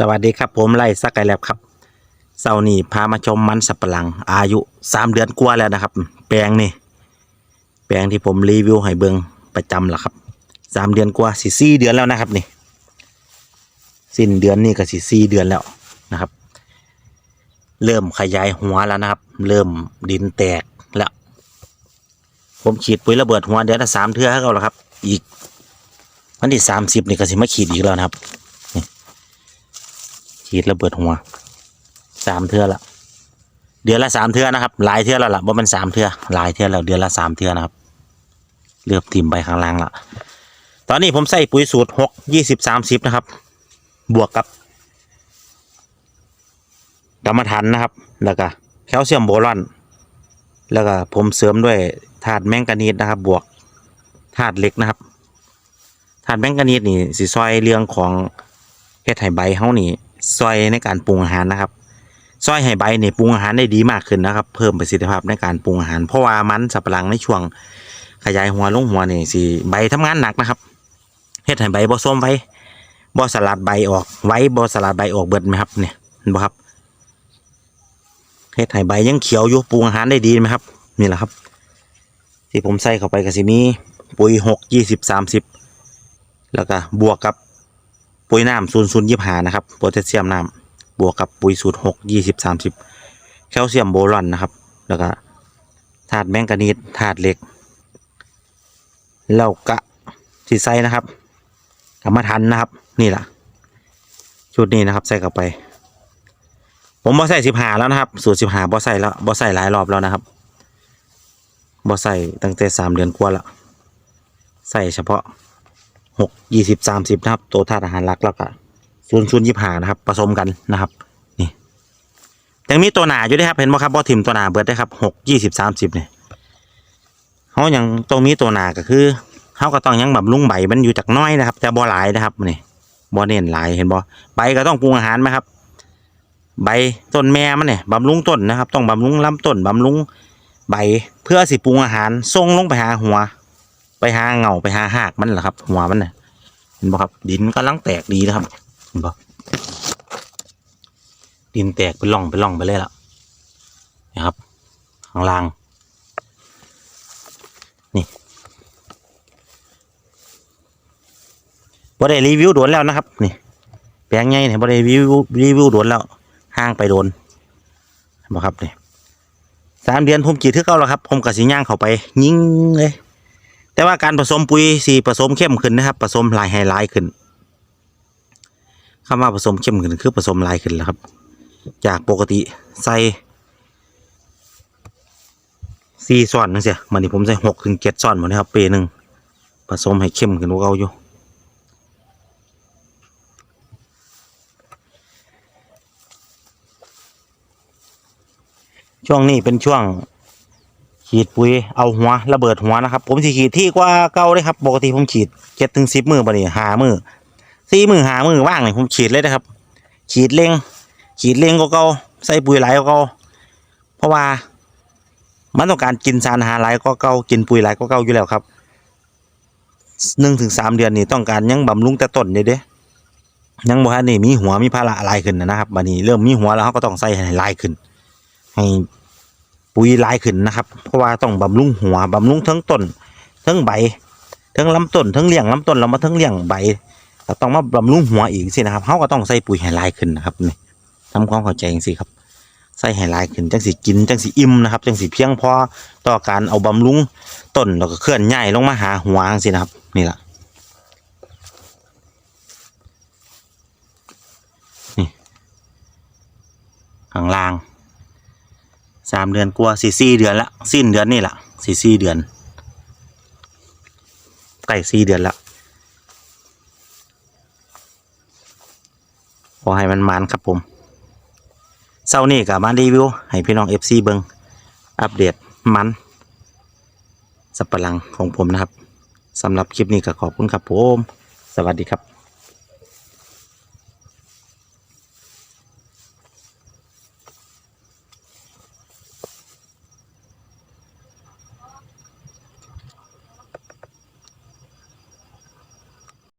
สวัสดีครับผมไล่สักไก่แลบครับเสาร์นี้พามาชมมันสับปะหลัง อายุสามเดือนกว่าแล้วนะครับ แปลงนี่แปลงที่ผมรีวิวให้เบิงประจำล่ะครับสามเดือนกว่าสี่สี่เดือนแล้วนะครับนี่สิ้นเดือนนี่ก็สี่สี่เดือนแล้วนะครับ เริ่มขยายหัวแล้วนะครับ เริ่มดินแตกแล้ว ผมฉีดปุ๋ยระเบิดหัวเดือนละสามเทื่อให้เขาแล้วครับ อีกวันที่สามสิบนี่ก็สิมาขีดอีกแล้วนะครับ ฉีดระเบิดหัวสามเทือละเดือนละสามเทือนะครับหลายเทือแล้วล่ะว่ามันสามเทือหลายเทือแล้วเดือนละสามเทือนะครับ เลือบทิ่มไปข้างล่างละตอนนี้ผมใส่ปุ๋ยสูตรหกยี่สิบสามสิบนะครับ บวกกับกรรมฐานนะครับ แล้วก็แคลเซียมโบรอนแล้วก็ผมเสริมด้วยธาตุแมงกานีสนะครับ บวกธาตุเหล็กนะครับธาตุแมงกานีสนี่สิซอยเรื่องของเฮ็ดให้ใบเฮานี่ ซอยในการปรุงอาหารนะครับซอยให้ใบเนี่ยปรุงอาหารได้ดีมากขึ้นนะครับ เพิ่มประสิทธิภาพในการปรุงอาหาร เพราะว่ามันสับปะหลังในช่วงขยายหัวลงหัวเนี่ยสิใบทำงานหนักนะครับเฮ็ดให้ใบบ่ส้มไว้บ่สลัดใบออกไว้บ่สลัดใบออกเบิดไหมครับเนี่ยเห็นบ่ครับเฮ็ดให้ใบยังเขียวอยู่ปรุงอาหารได้ดีไหมครับนี่แหละครับ ที่ผมใส่เข้าไปก็สิมีปุ๋ยหกยี่สิบสามสิบแล้วก็บวกกับ ปุ๋ยน้ำศูนย์ศูนย์ยี่ห้านะครับโพแทสเซียมน้ำบวกกับปุ๋ยสูตรหกยี่สิบสามสิบแคลเซียมโบรอนนะครับ แล้วก็ธาตุแมงกานีสธาตุเหล็กแล้วก็ที่ใส่นะครับกรรมฐานนะครับ นี่แหละชุดนี้นะครับ ใส่เข้าไป ผมบอใส่สิบหาแล้วนะครับ สูตรสิบหาบอใส่แล้วบอใส่หลายรอบแล้วนะครับบอใส่ตั้งแต่สามเดือนกว่าล้วใส่เฉพาะ หกยี่สิบสามสิบนะครับ ตัวธาตุอาหารหลักแล้วก็ศูนย์ศูนย์ยี่ห้านะครับ ผสมกันนะครับ นี่ยังมีตัวหนาอยู่ด้วยครับ เห็นไหมครับบอทิมตัวหนาเบิดได้ครับหกยี่สิบสามสิบเนี่ยเขาอยังต้องมีตัวหนาก็คือเขาก็ต้องยังแบำรุงใบมันอยู่จากน้อยนะครับจะบ่หลายนะครับนี่บ่เน้นหลายเห็นบ่ใบก็ต้องปรุงอาหารไหมครับ ใบต้นแม่มันเนี่ยบำรุงต้นนะครับ ต้องบำรุงลำต้นบำรุงใบเพื่อสิปรุงอาหารส่งลงไปหาหัว ไปหาเงาไปหาหากมันแหละครับ หัวมันน่ะเห็นบ่ครับ ดินกำลังแตกดีนะครับเห็นบ่ดินแตกเป็นร่องเป็นร่องไปเลยล่ะนะครับข้างล่างนี่บ่ได้รีวิวโดนแล้วนะครับนี่แปลงไงเนี่ยบ่ได้รีวิวรีวิวโดนแล้วห้างไปโดนเห็นบ่ครับนี่สามเดือนผมกีดทึกเก้าแล้วครับ ผมกับสีย่างเข้าไป ยิงเลย แต่ว่าการผสมปุ๋ยสีผสมเข้มขึ้นนะครับผสมลายให้หลายขึ้นคำว่าผสมเข้มขึ้นคือผสมลายขึ้นแล้วครับ จากปกติใส่สี่ซ้อนนั่นเสียมันนี่ผมใส่หกถึงเจ็ดซ้อนหมดนะครับเปหนึ่งผสมให้เข้มขึ้นกว่าเก่าอยู่ช่วงนี้เป็นช่วง ฉีดปุ๋ยเอาหัวระเบิดหัวนะครับ ผมสิขีดที่กว่าเก่าเลยครับปกติผมฉีดเจ็ดถึงสิบมือบ่นี่หามือสี่มือหามือว่างเลยผมฉีดเลยนะครับ ฉีดเร่งฉีดเร่งก็เก่าใส่ปุ๋ยหลายก็เก่าเพราะว่ามันต้องการกินสารอาหารหลายก็เก่ากินปุ๋ยหลายก็เก่าอยู่แล้วครับหนึ่งถึงสามเดือนนี่ต้องการยังบำรุงแต่ต้นเด้เด้ยังบ่ทันนี่มีหัวมีภาระลายขึ้นนะครับบัดนี้เริ่มมีหัวแล้วเขาก็ต้องใส่ให้ลายขึ้น ให้ ปุ๋ยลายขึ้นนะครับ เพราะว่าต้องบำรุงหัวบำรุงทั้งต้นทั้งใบทั้งลำต้นทั้งเลี้ยงลำต้นแล้วมาทั้งเลี้ยงใบก็ต้องมาบำรุงหัวอีกสินะครับเขาก็ต้องใส่ปุ๋ยให้ลายขึ้นนะครับนี่ทำความเข้าใจจังสิครับ ใส่ให้ลายขึ้นจังสิกินจังสิอิ่มนะครับจังสิเพียงพอต่อการเอาบำรุงต้นแล้วก็เคลื่อนย้ายลงมาหาหัวสินะครับ นี่แหละนี่ข้างล่าง สามเดือนกว่าสี่สี่เดือนละสิ้นเดือนนี่แหละสี่สี่เดือนใกล้สี่เดือนละขอให้มันมันครับผมเศร้านี่กับมารีวิว ให้พี่น้องเอฟซีเบิงอัปเดตมันสับปะหลังของผมนะครับสำหรับคลิปนี้ก็ขอบคุณครับผม สวัสดีครับ